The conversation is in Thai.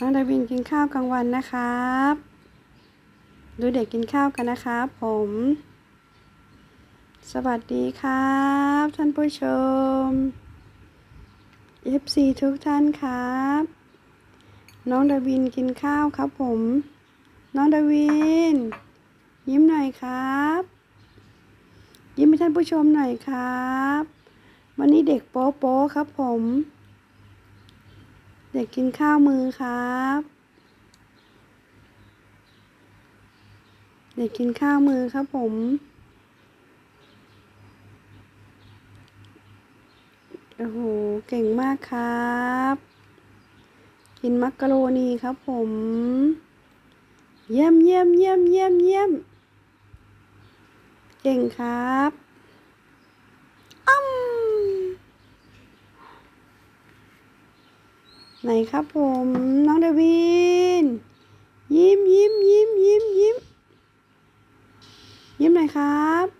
น้องดาวินกินข้าวกลางวันนะครับ ดูเด็กกินข้าวกันนะครับผม สวัสดีครับ ท่านผู้ชม FC ทุกท่านครับ น้องดาวินกินข้าวครับผม น้องดาวิน ยิ้มหน่อยครับ ยิ้มให้ท่านผู้ชมหน่อยครับ วันนี้เด็กโป๊โป๊ครับผม เด็กกินข้าวมือครับเด็กกินข้าวมือครับผม โอ้โห เก่งมากครับ กินมักกะโรนีครับผม เยี่ยมเยี่ยมเยี่ยมเยี่ยมเยี่ยม เก่งครับอ้ำ ไหนครับผม น้องเดวิน ยิ้มยิ้มยิ้มยิ้มยิ้มยิ้มหน่อยครับ